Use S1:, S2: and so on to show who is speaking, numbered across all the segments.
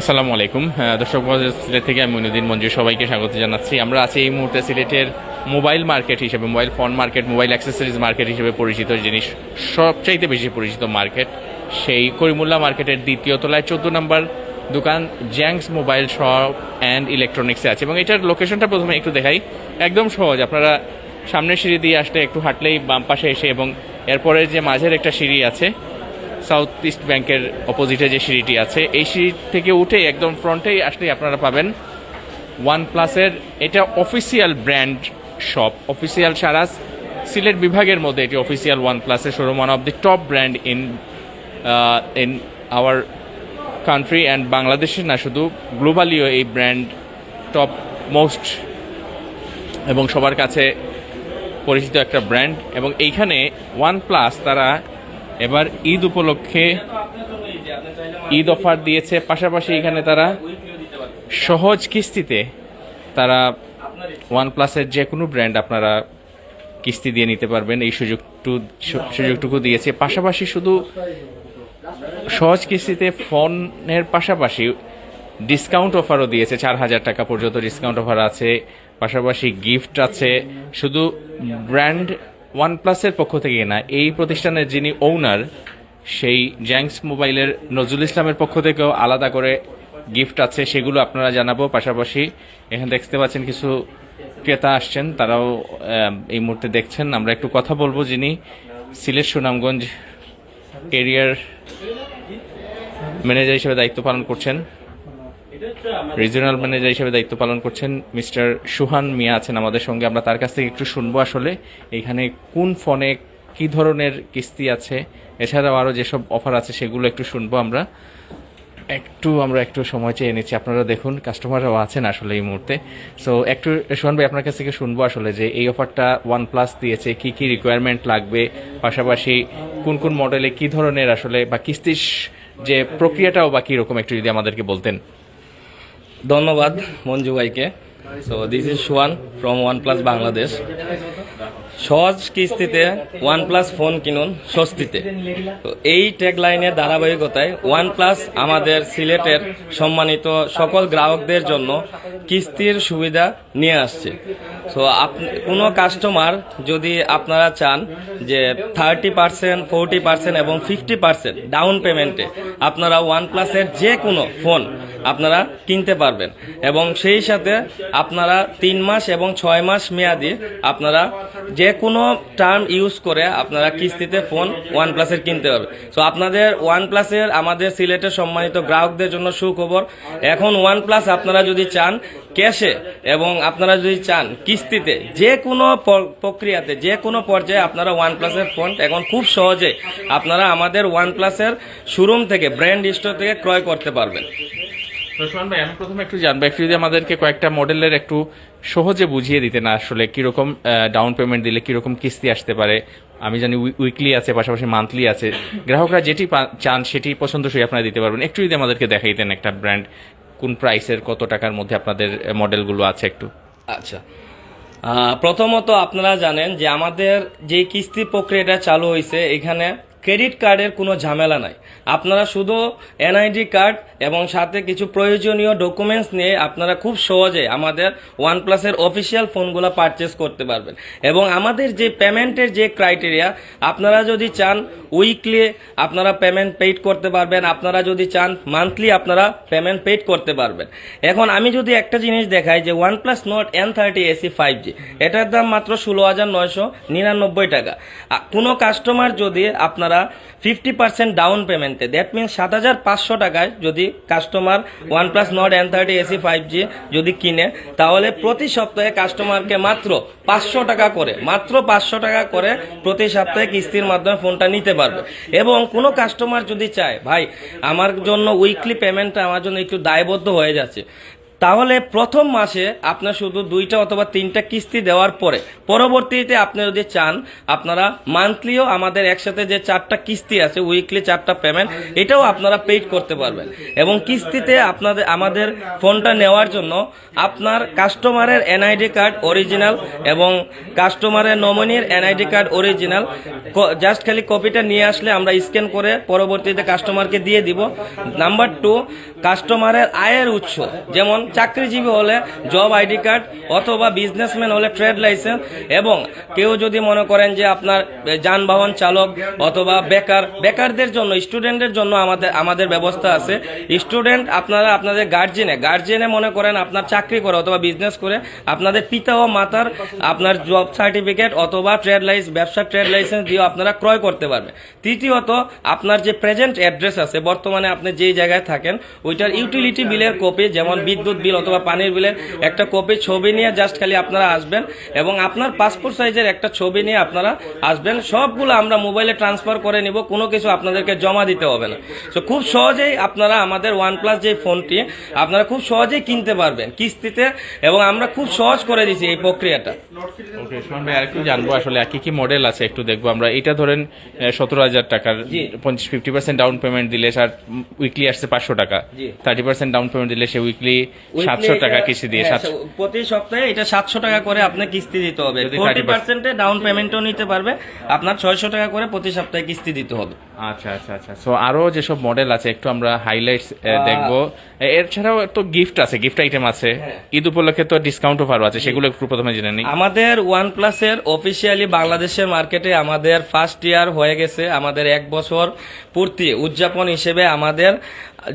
S1: আসসালামু আলাইকুম। দর্শক, সিলেট থেকে আমি মইনুদ্দিন মঞ্জু সবাইকে স্বাগত জানাচ্ছি। আমরা আছি এই মুহূর্তে সিলেটের মোবাইল মার্কেট হিসেবে, mobile phone market, mobile accessories market হিসেবে পরিচিত জিনিস, সবচাইতে বেশি পরিচিত মার্কেট, সেই করিমুল্লা মার্কেটের দ্বিতীয় তলায় চোদ্দ নম্বর দোকান, জ্যাংস মোবাইল শপ অ্যান্ড ইলেকট্রনিক্সে আছে। এবং এটার লোকেশনটা প্রথমে একটু দেখাই। একদম সহজ, আপনারা সামনের সিঁড়ি দিয়ে আসলে একটু হাঁটলেই বাম পাশে এসে এবং এরপরে যে মাঝের একটা সিঁড়ি আছে সাউথ ইস্ট ব্যাংকের অপোজিটে যে সিঁড়িটি আছে, এই সিঁড়ি থেকে উঠে একদম ফ্রন্টেই আসলেই আপনারা পাবেন ওয়ান প্লাসের এটা অফিসিয়াল ব্র্যান্ড শপ অফিসিয়াল সারা সিলেট বিভাগের মধ্যে এটি অফিসিয়াল ওয়ান প্লাসের showroom one of the top brand in in our country and বাংলাদেশে না শুধু গ্লোবালিও এই ব্র্যান্ড টপ মোস্ট এবং সবার কাছে পরিচিত একটা ব্র্যান্ড এবং এইখানে ওয়ান প্লাস তারা এবার ঈদ উপলক্ষে ঈদ অফার দিয়েছে। পাশাপাশি এখানে তারা সহজ কিস্তিতে তারা ওয়ান প্লাসের যে কোনো ব্র্যান্ড আপনারা কিস্তি দিয়ে নিতে পারবেন। এই সুযোগটু সুযোগটুকু দিয়েছে। পাশাপাশি শুধু সহজ কিস্তিতে ফোনের পাশাপাশি ডিসকাউন্ট অফারও দিয়েছে। চার হাজার টাকা পর্যন্ত ডিসকাউন্ট অফার আছে। পাশাপাশি গিফট আছে। শুধু ব্র্যান্ড ওয়ান প্লাসের পক্ষ থেকে না, এই প্রতিষ্ঠানের যিনি ওনার সেই জ্যাংস মোবাইলের নজরুল ইসলামের পক্ষ থেকেও আলাদা করে গিফট আছে, সেগুলো আপনারা জানাব। পাশাপাশি এখানে দেখতে পাচ্ছেন কিছু ক্রেতা আসছেন, তারাও এই মুহূর্তে দেখছেন। আমরা একটু কথা বলব যিনি সিলেট সুনামগঞ্জ এরিয়ার ম্যানেজার হিসেবে দায়িত্ব পালন করছেন। রিজিওনাল ম্যানেজার হিসেবে দায়িত্ব পালন করছেন মিস্টার সুহান মিয়া আছেন আমাদের সঙ্গে। আমরা তার কাছ থেকে একটু শুনব আসলে এখানে কোন ফোনে কি ধরনের কিস্তি আছে। এছাড়াও আরও যেসব অফার আছে সেগুলো একটু শুনব আমরা। একটু আমরা একটু সময় চেয়ে নিচ্ছি। আপনারা দেখুন কাস্টমাররাও আছেন আসলে এই মুহূর্তে। সো একটু সোহান ভাই আপনার কাছ থেকে শুনব আসলে যে এই অফারটা ওয়ান প্লাস দিয়েছে কি কি রিকোয়ারমেন্ট লাগবে? পাশাপাশি কোন কোন মডেলে কি ধরনের আসলে বা কিস্তির যে প্রক্রিয়াটাও বা কীরকম একটু যদি আমাদেরকে বলতেন।
S2: ধন্যবাদ মঞ্জু ভাইকে। So this is Swan from OnePlus Bangladesh সহজ কিস্তিতে ওয়ান প্লাস ফোন কিনুন স্বস্তিতে। তো এই ট্যাগলাইনের ধারাবাহিকতায় ওয়ান প্লাস আমাদের সিলেটের সম্মানিত সকল গ্রাহকদের জন্য কিস্তির সুবিধা নিয়ে আসছে। সো কোনো কাস্টমার যদি আপনারা চান যে থার্টি পার্সেন্ট ফোরটি পার্সেন্ট এবং ফিফটি পার্সেন্ট ডাউন পেমেন্টে আপনারা ওয়ান প্লাসের যে কোনো ফোন আপনারা কিনতে পারবেন এবং সেই সাথে আপনারা তিন মাস এবং ছয় মাস মেয়াদি আপনারা যে কোনো টার্ম ইউজ করে আপনারা কিস্তিতে ফোন ওয়ান প্লাসের কিনতে পারবেন সো আপনাদের ওয়ান প্লাসের আমাদের সিলেটের সম্মানিত গ্রাহকদের জন্য সুখবর, এখন ওয়ান প্লাস আপনারা যদি চান ক্যাশে এবং আপনারা যদি চান কিস্তিতে যে কোনো প্রক্রিয়াতে যে কোনো পর্যায়ে আপনারা ওয়ান প্লাসের ফোন এখন খুব সহজে আপনারা আমাদের ওয়ান প্লাসের শোরুম থেকে ব্র্যান্ড স্টোর থেকে ক্রয় করতে পারবেন।
S1: তো সোহান ভাই, আমি প্রথমে একটু জানব, একটু যদি আমাদেরকে কয়েকটা মডেলের একটু সহজে বুঝিয়ে দিতেন আসলে কীরকম ডাউন পেমেন্ট দিলে কীরকম কিস্তি আসতে পারে। আমি জানি উইকলি আছে, পাশাপাশি মান্থলি আছে। গ্রাহকরা যেটি চান সেটি পছন্দসই আপনারা দিতে পারবেন। একটু যদি আমাদেরকে দেখাইতেন একটা ব্র্যান্ড কোন প্রাইসের কত টাকার মধ্যে আপনাদের মডেলগুলো আছে একটু।
S2: আচ্ছা। প্রথমত আপনারা জানেন যে আমাদের যে কিস্তি প্রক্রিয়াটা চালু হয়েছে এখানে ক্রেডিট কার্ডের কোনো ঝামেলা নাই। আপনারা শুধু এনআইডি কার্ড এবং সাথে কিছু প্রয়োজনীয় ডকুমেন্টস নিয়ে আপনারা খুব সহজে আমাদের ওয়ান প্লাসের অফিসিয়াল ফোনগুলো পারচেস করতে পারবেন। এবং আমাদের যে পেমেন্টের যে ক্রাইটেরিয়া আপনারা যদি চান উইকলি আপনারা পেমেন্ট পেইড করতে পারবেন, আপনারা যদি চান মান্থলি আপনারা পেমেন্ট পেইড করতে পারবেন। এখন আমি যদি একটা জিনিস দেখাই যে OnePlus Nord N thirty SE five G এটার দাম মাত্র ষোলো হাজার নয়শো নিরানব্বই টাকা। কোনো কাস্টমার যদি আপনারা ফিফটি পার্সেন্ট ডাউন পেমেন্টে দ্যাট মিনস সাত হাজার পাঁচশো টাকায় যদি customer OnePlus Nord N thirty SE five G যদি কিনে, তাহলে প্রতি সপ্তাহে কাস্টমারকে মাত্র পাঁচশো টাকা করে, মাত্র পাঁচশো টাকা করে প্রতি সপ্তাহে কিস্তির মাধ্যমে ফোনটা নিতে পারবে। এবং কোনো কাস্টমার যদি চায়, ভাই, আমার জন্য উইকলি পেমেন্টটা আমার জন্য একটু দায়বদ্ধ হয়ে যাচ্ছে। তাহলে প্রথম মাসে আপনার শুধু দুইটা অথবা তিনটা কিস্তি দেওয়ার পরে, পরবর্তীতে আপনি যদি চান, আপনারা মান্থলিও আমাদের একসাথে যে চারটা কিস্তি আছে উইকলি চারটা পেমেন্ট এটাও আপনারা পেইড করতে পারবেন। এবং কিস্তিতে আপনাদের, আমাদের ফোনটা নেওয়ার জন্য আপনার কাস্টমারের এনআইডি কার্ড অরিজিনাল এবং কাস্টমারের নমিনির এনআইডি কার্ড অরিজিনাল জাস্ট খালি কপিটা নিয়ে আসলে আমরা স্ক্যান করে পরবর্তীতে কাস্টমারকে দিয়ে দিব। নাম্বার টু কাস্টমারের আয়ের উৎস, যেমন চাকরিজীবী হলে জব আইডি কার্ড অথবা বিজনেসম্যান হলে ট্রেড লাইসেন্স এবং কেউ যদি মনে করেন যে আপনার যানবাহন চালক অথবা বেকার, বেকারদের জন্য স্টুডেন্টের জন্য আমাদের আমাদের ব্যবস্থা আছে। স্টুডেন্ট আপনারা আপনাদের গার্জেনে গার্জেনে মনে করেন আপনার চাকরি করে অথবা বিজনেস করে, আপনাদের পিতা ও মাতার আপনার জব সার্টিফিকেট অথবা ট্রেড লাইসেন্স ব্যবসা ট্রেড লাইসেন্স দিয়েও আপনারা ক্রয় করতে পারবেন তৃতীয়ত, আপনার যে প্রেজেন্ট অ্যাড্রেস আছে, বর্তমানে আপনি যেই জায়গায় থাকেন, ওইটার ইউটিলিটি বিলের কপি যেমন বিদ্যুৎ বিল অথবা পানির বিলের একটা কপি ছবি নিয়ে জাস্ট খালি আপনারা আসবেন এবং আপনার পাসপোর্ট সাইজের একটা ছবি নিয়ে আপনারা আসবেন। সবগুলো আমরা মোবাইলে ট্রান্সফার করে নিব কোনো কিছু আপনাদেরকে জমা দিতে হবে না। তো খুব সহজেই আপনারা আমাদের ওয়ান প্লাস যে ফোনটি আপনারা খুব সহজেই কিনতে পারবেন কিস্তিতে এবং আমরা খুব সহজ করে দিছি এই প্রক্রিয়াটা।
S1: ওকে সুমন ভাই আরেকটু জানব আসলে কি কি মডেল আছে একটু দেখব আমরা। এটা ধরেন সতেরো হাজার টাকার পঞ্চাশ ফিফটি পার্সেন্ট ডাউন পেমেন্ট দিলে স্যার উইকলি আসছে পাঁচশো টাকা। থার্টি পার্সেন্ট ডাউন পেমেন্ট দিলে সে উইকলি সাতশো টাকা কিস্তি দিয়ে
S2: হ্যাঁ, প্রতি সপ্তাহে এটা সাতশো টাকা করে আপনি কিস্তি দিতে হবে। ফোর্টি
S1: 30%
S2: পার্সেন্টে ডাউন পেমেন্টও নিতে পারবে আপনার ছয়শো টাকা করে প্রতি সপ্তাহে কিস্তি দিতে হবে।
S1: আচ্ছা আচ্ছা আচ্ছা। সো আরও যেসব মডেল আছে একটু আমরা হাইলাইটস দেখব। এছাড়াও তো গিফট আছে গিফট আইটেম আছে।
S2: হ্যাঁ।
S1: ঈদ উপলক্ষে তো ডিসকাউন্ট অফারও আছে সেগুলো একটু প্রথমে জেনে নিই।
S2: আমাদের ওয়ান প্লাসের অফিসিয়ালি বাংলাদেশের মার্কেটে আমাদের ফার্স্ট ইয়ার হয়ে গেছে। আমাদের এক বছর পূর্তি উদযাপন হিসেবে আমাদের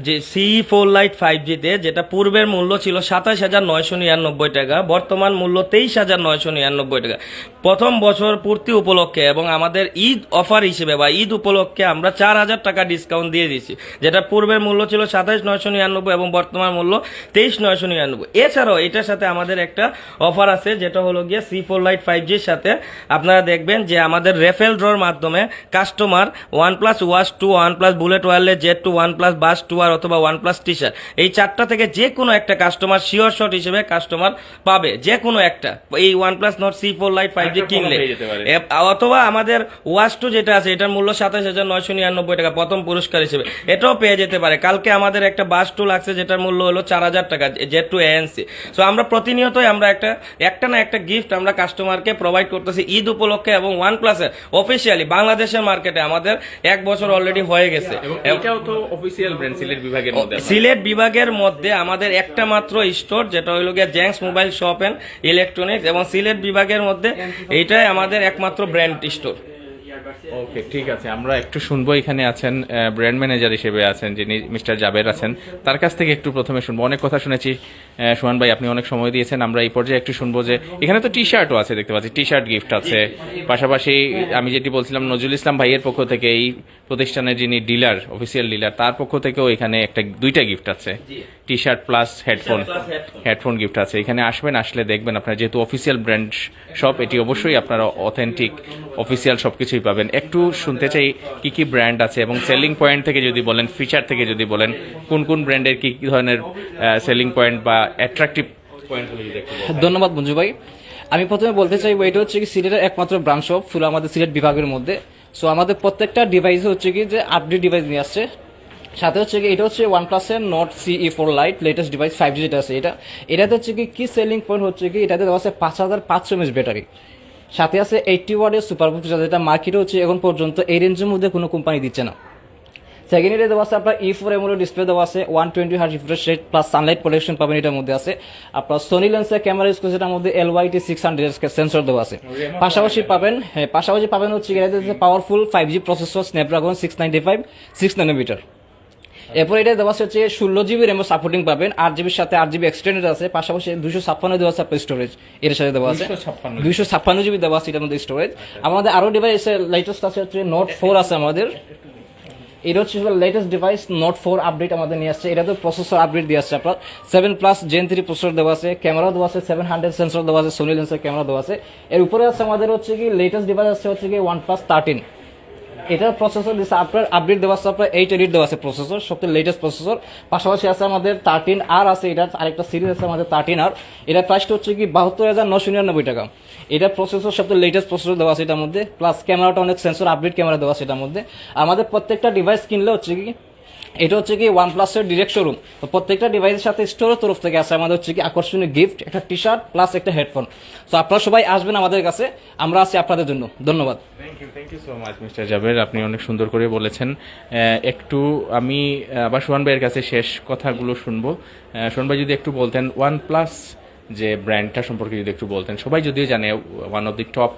S2: যে সি ফোর লাইট ফাইভ জিতে যেটা পূর্বের মূল্য ছিল সাতাশ হাজার নয়শো নিরানব্বই টাকা, বর্তমান মূল্য তেইশ হাজার নয়শো নিরানব্বই টাকা। প্রথম বছর পূর্তি উপলক্ষে এবং আমাদের ঈদ অফার হিসেবে বা ঈদ উপলক্ষে আমরা চার হাজার টাকা ডিসকাউন্ট দিয়ে দিচ্ছি যেটা পূর্বের মূল্য ছিল সাতাশ নয়শো নিরানব্বই এবং বর্তমান মূল্য তেইশ নয়শো নিরানব্বই। এছাড়াও এটার সাথে আমাদের একটা অফার আছে, যেটা হলো গিয়ে সি ফোর লাইট ফাইভ জির সাথে আপনারা দেখবেন যে আমাদের রেফেল ড্রর মাধ্যমে customer OnePlus watch two OnePlus bullet wireless Z two OnePlus buds two R অথবা ওয়ান প্লাস টি শার্ট এই চারটা থেকে যে কোনো একটা কাস্টমার শিওর শট হিসেবে কাস্টমার পাবে। যে কোনো একটা। এই OnePlus Nord CE four lite five G কিনলে। অথবা আমাদের ওয়াশ টু যেটা আছে এটার মূল্য সাতাশ হাজার নয়শো নিরানব্বই টাকা প্রথম পুরস্কার হিসেবে। এটাও পেয়ে যেতে পারে। কালকে আমাদের একটা বাস টু লাগছে যেটার মূল্য হলো চার হাজার টাকা জেড টু এএনসি সো আমরা প্রতিনিয়তই আমরা একটা একটা না একটা গিফট আমরা কাস্টমারকে প্রোভাইড করতেছি ঈদ উপলক্ষে এবং ওয়ান প্লাসের অফিসিয়ালি বাংলাদেশের মার্কেটে আমাদের এক বছর অলরেডি হয়ে গেছে।
S1: এটাও তো অফিসিয়াল ব্র্যান্ড সিলেট বিভাগের মধ্যে
S2: সিলেট বিভাগের মধ্যে আমাদের একটা মাত্র স্টোর যেটা হইল গিয়ে Jang's mobile shop and electronics এবং সিলেট বিভাগের মধ্যে এইটাই আমাদের একমাত্র ব্র্যান্ড স্টোর
S1: ওকে ঠিক আছে। আমরা একটু শুনব এখানে আছেন ব্র্যান্ড ম্যানেজার হিসেবে আছেন যিনি মিস্টার জাবের আছেন। তার কাছ থেকে একটু প্রথমে শুনব। অনেক কথা শুনেছি। সুহান ভাই আপনি অনেক সময় দিয়েছেন। আমরা এই পর্যায়ে একটু শুনব যে এখানে তো টি শার্টও আছে দেখতে পাচ্ছি। টি শার্ট গিফট আছে। পাশাপাশি আমি যেটি বলছিলাম নজরুল ইসলাম ভাইয়ের পক্ষ থেকে এই প্রতিষ্ঠানের যিনি ডিলার অফিসিয়াল ডিলার তার পক্ষ থেকেও এখানে একটা দুইটা গিফট আছে। T shirt plus headphone headphone gift আছে। এখানে আসবেন আসলে দেখবেন আপনার যেহেতু অফিসিয়াল ব্র্যান্ড শপ এটি অবশ্যই আপনারা অথেন্টিক অফিসিয়াল সব কিছুই পাবেন। একটু শুনতে চাই কি কি ব্র্যান্ড আছে এবং সেলিং পয়েন্ট থেকে যদি বলেন ফিচার থেকে যদি বলেন কোন কোন ব্র্যান্ডের কি কি ধরনের সেলিং পয়েন্ট বা অ্যাট্রাকটিভ।
S3: ধন্যবাদ মঞ্জু ভাই। আমি প্রথমে বলতে চাইব, এটা হচ্ছে কি সিলেটের একমাত্র ব্রাঞ্চ শপ ফুল আমাদের সিলেট বিভাগের মধ্যে। সো আমাদের প্রত্যেকটা ডিভাইস হচ্ছে কি যে আপডেট ডিভাইস নিয়ে আসছে। সাথে হচ্ছে কি, এটা হচ্ছে ওয়ান প্লাসের Nord CE four lite latest device five G যেটা আছে, এটা এটাতে হচ্ছে কি কি সেলিং পয়েন্ট হচ্ছে কি, এটাতে দেওয়া আছে পাঁচ হাজার পাঁচশো এমএস ব্যাটারি সাথে আছে এইটটি ওয়ার্ডের সুপার যেটা মার্কেটে হচ্ছে এখন পর্যন্ত এই রেঞ্জের মধ্যে কোনো কোম্পানি দিচ্ছে না। সেকেন্ড ইয়ারে দেওয়া আছে আপনার ই ফোর এমোলো ডিসপ্লে দেওয়া আছে one twenty hertz refresh rate plus sunlight protection পাবেন এটার মধ্যে আছে। আপনার সোনি লেন্সের ক্যামেরা ইউজ করছে এটার মধ্যে L YT six hundred sensor দেওয়া আছে। পাশাপাশি পাবেন হ্যাঁ পাশাপাশি পাবেন হচ্ছে এটাতে powerful five G processor Snapdragon six ninety five six nanometer এরপর এটা দেওয়া আছে হচ্ছে ষোলো জিবি র্যামও সাপোর্টিং পাবেন আট জিবির সাথে আট জিবি এক্সটেন্ডেড আছে পাশাপাশি দুশো ছাপ্পান্ন দেওয়া আছে আপনার স্টোরেজ এর সাথে দেওয়া আছে।
S1: 256
S3: দুইশো ছাপ্পান্ন জিবি দেওয়া আছে এটার মধ্যে স্টোরেজ আমাদের আরও ডিভাইস লেটেস্ট আছে হচ্ছে নোট ফোর আছে আমাদের। এটা হচ্ছে latest device Nord four update আমাদের নিয়ে আসছে। এটা তো প্রসেসর আপডেট দিয়ে আসছে আপনার। Seven plus gen three processor দেওয়া আছে ক্যামেরা দেওয়া আছে সেভেন হান্ড্রেড সেন্সর দেওয়া আছে সোনি লেন্সের ক্যামেরা দেওয়া আছে। এর উপরে আছে আমাদের হচ্ছে কি লেটেস্ট ডিভাইস আছে হচ্ছে কি ওয়ান প্লাস থার্টিন এটার প্রসেসর দিচ্ছে আপনার আপডেট দেওয়া আছে, আপনার এইট এডিট দেওয়া আছে প্রসেসর সবচেয়ে লেটেস্ট প্রসেসর পাশাপাশি আছে আমাদের থার্টিন আর আছে এটা আরেকটা সিরিজ আছে আমাদের থার্টিন আর এটা প্রাইসটা হচ্ছে কি বাহাত্তর হাজার নশো নিরানব্বই টাকা। এটা প্রসেসর সবচেয়ে লেটেস্ট প্রসেসর দেওয়া আছে এটার মধ্যে প্লাস ক্যামেরাটা অনেক সেন্সর আপডেট ক্যামেরা দেওয়া আছে এটার মধ্যে। আমাদের প্রত্যেকটা ডিভাইস কিনলে হচ্ছে কি এটা হচ্ছে কি ওয়ান প্লাসের ডিরেক্ট শোরুম তো প্রত্যেকটা ডিভাইসের সাথে স্টোরের তরফ থেকে আছে আমাদের হচ্ছে কি আকর্ষণীয় গিফট একটা টি শার্ট প্লাস একটা হেডফোন তো আপনারা সবাই আসবেন আমাদের কাছে, আমরা আছি আপনাদের জন্য। ধন্যবাদ।
S1: Thank you thank you so much mister Jaber আপনি অনেক সুন্দর করে বলেছেন। একটু আমি আবার সোহান ভাইয়ের কাছে শেষ কথাগুলো শুনব। সোহান ভাই যদি একটু বলতেন ওয়ান প্লাস যে ব্র্যান্ডটা সম্পর্কে যদি একটু বলতেন। সবাই যদিও জানে one of the top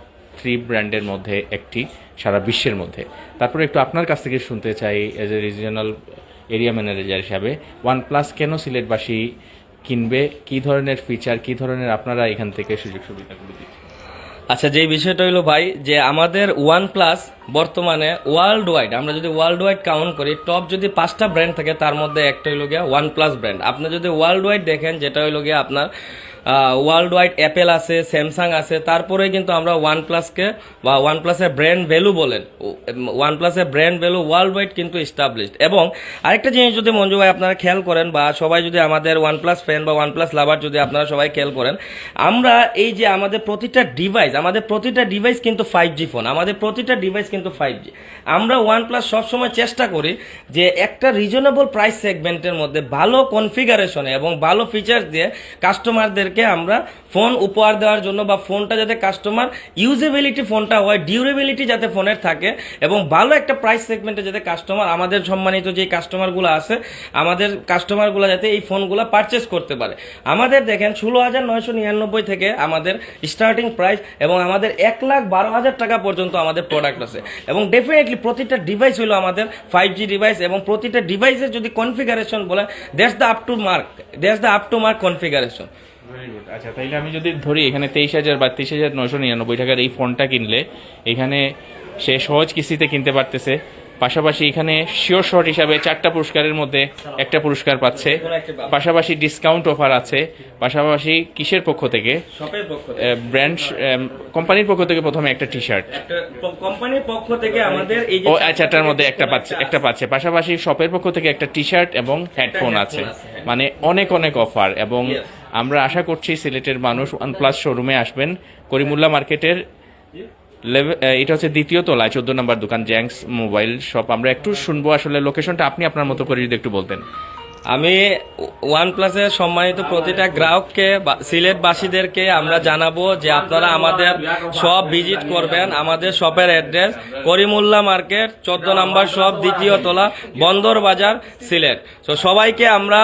S1: three ব্র্যান্ডের মধ্যে একটি, সারা বিশ্বের মধ্যে। তারপরে একটু আপনার কাছ থেকে শুনতে চাই as a regional area manager হিসাবে। ওয়ান প্লাস কেন সিলেটবাসী কিনবে? কি ধরনের ফিচার কি ধরনের আপনারা এখান থেকে সুযোগ সুবিধাগুলো দিচ্ছেন?
S2: আচ্ছা যে বিষয়টা হলো ভাই, যে আমাদের ওয়ান প্লাস বর্তমানে ওয়ার্ল্ড ওয়াইড আমরা যদি ওয়ার্ল্ড ওয়াইড কাউন্ট করি টপ যদি পাঁচটা ব্র্যান্ড থাকে, তার মধ্যে একটা হইল গিয়া ওয়ান প্লাস ব্র্যান্ড আপনি যদি ওয়ার্ল্ড ওয়াইড দেখেন, যেটা হইল গিয়া আপনার ওয়ার্ল্ড ওয়াইড অ্যাপেল আছে স্যামসাং আছে তারপরে কিন্তু আমরা ওয়ান প্লাসকে বা ওয়ান প্লাসের ব্র্যান্ড ভ্যালু বলেন। ওয়ান প্লাসের ব্র্যান্ড ভ্যালু ওয়ার্ল্ড ওয়াইড কিন্তু এস্টাবলিশড এবং আরেকটা জিনিস যদি মঞ্জু ভাই আপনারা খেয়াল করেন বা সবাই যদি আমাদের ওয়ান প্লাস ফ্যান বা ওয়ান প্লাস লাভার যদি আপনারা সবাই খেয়াল করেন, আমরা এই যে আমাদের প্রতিটা ডিভাইস আমাদের প্রতিটা ডিভাইস কিন্তু ফাইভ জি ফোন আমাদের প্রতিটা ডিভাইস কিন্তু ফাইভ জি আমরা ওয়ান প্লাস সবসময় চেষ্টা করি যে একটা রিজনেবল প্রাইস সেগমেন্টের মধ্যে ভালো কনফিগারেশনে এবং ভালো ফিচার্স দিয়ে কাস্টমারদেরকে আমরা ফোন উপহার দেওয়ার জন্য বা ফোনটা যাতে কাস্টমার ইউজেবিলিটি ফোনটা হয় ডিউরেবিলিটি যাতে ফোনের থাকে এবং ভালো একটা প্রাইস সেগমেন্টে যাতে কাস্টমার আমাদের সম্মানিত যে কাস্টমারগুলো আছে, আমাদের কাস্টমারগুলো যাতে এই ফোনগুলো পারচেস করতে পারে। আমাদের দেখেন ষোলো হাজার নয়শো নিরানব্বই থেকে আমাদের স্টার্টিং প্রাইস এবং আমাদের এক লাখ বারো হাজার টাকা পর্যন্ত আমাদের প্রোডাক্ট আছে। এবং ডেফিনেটলি প্রতিটা ডিভাইস হলো আমাদের ফাইভ জি ডিভাইস এবং প্রতিটা ডিভাইসের যদি কনফিগারেশন বলে that's the up to mark that's the up to mark configuration
S1: আচ্ছা তাইলে আমি যদি ধরি এখানে তেইশ হাজার বা তেইশ হাজার নশো নিরানব্বই টাকার এই ফোনটা কিনলে এখানে সে সহজ কিস্তিতে কিনতে পারতেছে। পাশাপাশি এখানে শিওর শর্ট হিসাবে চারটা পুরস্কারের মধ্যে একটা পুরস্কার পাচ্ছে। পাশাপাশি ডিসকাউন্ট অফার আছে। পাশাপাশি কিসের পক্ষ থেকে? ব্র্যান্ড কোম্পানির পক্ষ থেকে প্রথমে একটা টি শার্ট
S2: কোম্পানির পক্ষ থেকে আমাদের এই
S1: ও চারটার মধ্যে একটা পাচ্ছে একটা পাচ্ছে। পাশাপাশি শপের পক্ষ থেকে একটা টি শার্ট এবং হেডফোন আছে। মানে অনেক অনেক অফার এবং আমরা আশা করছি সিলেটের মানুষ ওয়ান প্লাস শোরুমে আসবেন। করিমুল্লা মার্কেটের এটা হচ্ছে দ্বিতীয় তলায়, চোদ্দ নম্বর দোকান জ্যাংস মোবাইল শপ আমরা একটু শুনব আসলে লোকেশনটা আপনি আপনার মতো করে যদি একটু বলতেন।
S2: আমি ওয়ান প্লাসের সম্মানিত প্রতিটা গ্রাহককে সিলেটবাসীদেরকে আমরা জানাব যে আপনারা আমাদের সব ভিজিট করবেন, আমাদের শপের অ্যাড্রেস করিমুল্লা মার্কেট, চোদ্দ নম্বর শপ দ্বিতীয় তলা, বন্দর বাজার, সিলেট। তো সবাইকে আমরা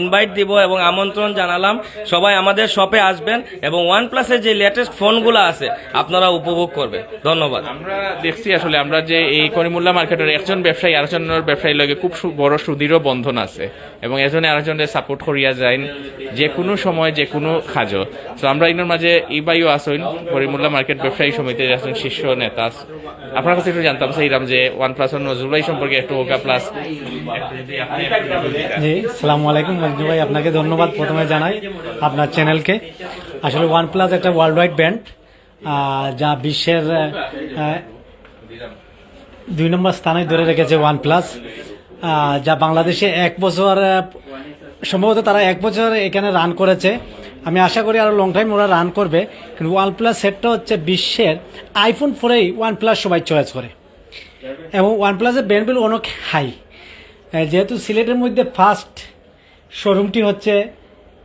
S2: ইনভাইট দিব এবং আমন্ত্রণ জানালাম, সবাই আমাদের শপে আসবেন এবং ওয়ান প্লাসের যে লেটেস্ট ফোনগুলো আছে, আপনারা উপভোগ করবে ধন্যবাদ।
S1: আমরা দেখছি আসলে আমরা যে এই করিমুল্লা মার্কেটের একজন ব্যবসায়ী, আরেকজনের ব্যবসায়ীর লগে খুব বড় সুদৃঢ় বন্ধন আছে। এবং এজনে আরেকজনের সাপোর্ট করিয়া যায় যে কোনো সময়, যে কোনো কাজও তো আমরা ইনোর মাঝে ইবাইও আসইন করিমুল্লা মার্কেট ব্যবসায়ী সমিতির একজন শীর্ষ নেতা আপনার কাছে একটু জানতাম সেইরাম যে ওয়ান প্লাস নজরুল ভাই সম্পর্কে একটু ওকা প্লাস।
S4: জি, সালামু আলাইকুম মঞ্জু ভাই, আপনাকে ধন্যবাদ প্রথমে জানাই আপনার চ্যানেলকে। আসলে ওয়ান প্লাস একটা ওয়ার্ল্ড ওয়াইড ব্র্যান্ড যা বিশ্বের দুই নম্বর স্থানে ধরে রেখেছে ওয়ান প্লাস যা বাংলাদেশে এক বছর সম্ভবত তারা এক বছর এখানে রান করেছে। আমি আশা করি আরও লং টাইম ওরা রান করবে। কিন্তু ওয়ান প্লাস সেটটা হচ্ছে বিশ্বের আইফোন ফোরেই ওয়ান প্লাস সবাই চয়েস করে। এবং ওয়ান প্লাসের ব্র্যান্ড ভ্যালু অনেক হাই যেহেতু সিলেটের মধ্যে ফার্স্ট শোরুমটি হচ্ছে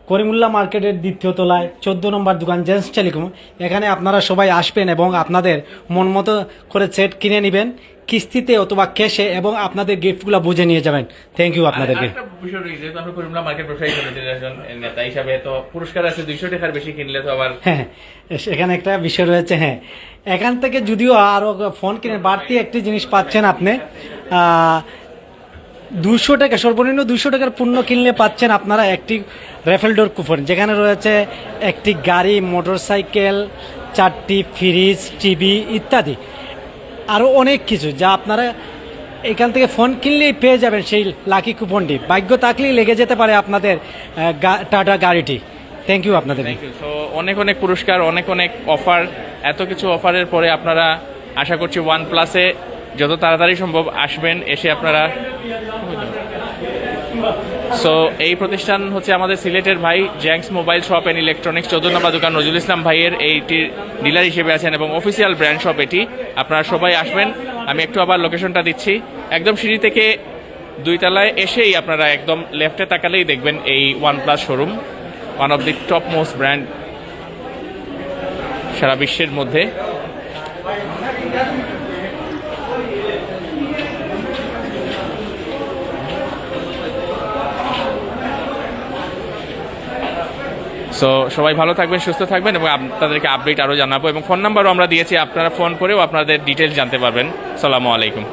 S4: করিমুল্লা মার্কেটের দ্বিতীয় তলায়, চোদ্দ নম্বর দোকান জেন্টস টেলিকম এখানে আপনারা সবাই আসবেন এবং আপনাদের মন মতো করে সেট কিনে নেবেন। কিস্তিতে অথবা ক্যাশে এবং আপনাদের গিফটগুলো বুঝে নিয়ে যাবেন। থ্যাংক ইউ আপনাদেরকে।
S1: আরেকটা বিষয় রয়েছে, আমরা করিমুল্লা মার্কেট ব্যবসায়ী সমিতির নেতা হিসাবে তো পুরস্কার আছে দুইশো টাকার বেশি কিনলে তো আবার
S4: হ্যাঁ এখানে একটা বিষয় রয়েছে হ্যাঁ। এখান থেকে যদিও আরও ফোন কিনে বাড়তি একটি জিনিস পাচ্ছেন আপনি দুশো টাকা সর্বনিম্ন দুশো টাকার পণ্য কিনলে পাচ্ছেন আপনারা একটি রেফেলডোর কুপন যেখানে রয়েছে একটি গাড়ি মোটরসাইকেল চারটি ফ্রিজ টিভি ইত্যাদি। আরও অনেক কিছু, যা আপনারা এখান থেকে ফোন কিনলেই পেয়ে যাবেন সেই লাকি কুপনটি। ভাগ্য থাকলেই লেগে যেতে পারে আপনাদের টাটা গাড়িটি। থ্যাংক ইউ আপনাদের।
S1: সো অনেক অনেক পুরস্কার, অনেক অনেক অফার এত কিছু অফারের পরে আপনারা আশা করছি ওয়ান প্লাসে যত তাড়াতাড়ি সম্ভব আসবেন, এসে আপনারা সো এই প্রতিষ্ঠান হচ্ছে আমাদের সিলেটের ভাই Jang's mobile shop and electronics চোদ্দ দোকান নজরুল ইসলাম ভাইয়ের এইটির ডিলার হিসেবে আছেন এবং অফিসিয়াল ব্র্যান্ড শপ এটি। আপনারা সবাই আসবেন। আমি একটু আবার লোকেশনটা দিচ্ছি। একদম সিঁড়ি থেকে দুই তলায় এসেই আপনারা একদম লেফটে তাকালেই দেখবেন এই OnePlus showroom one of the top most brand সারা বিশ্বের মধ্যে। সো সবাই ভালো থাকবেন, সুস্থ থাকবেন এবং আপনাদেরকে আপডেট আরও জানাব এবং ফোন নাম্বারও আমরা দিয়েছি। আপনারা ফোন করেও আপনাদের ডিটেলস জানতে পারবেন। সালামু আলাইকুম।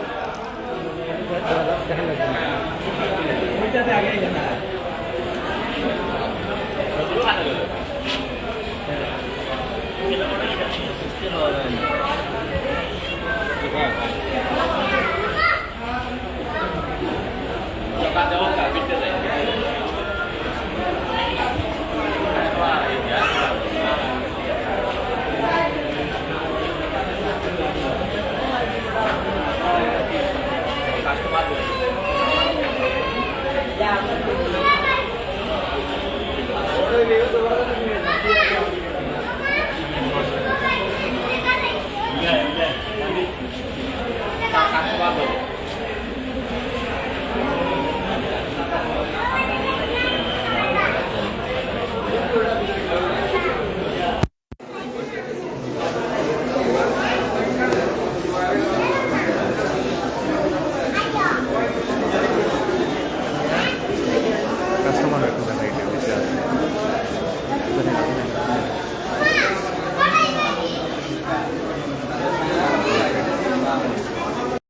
S1: าวครั้งว่าผม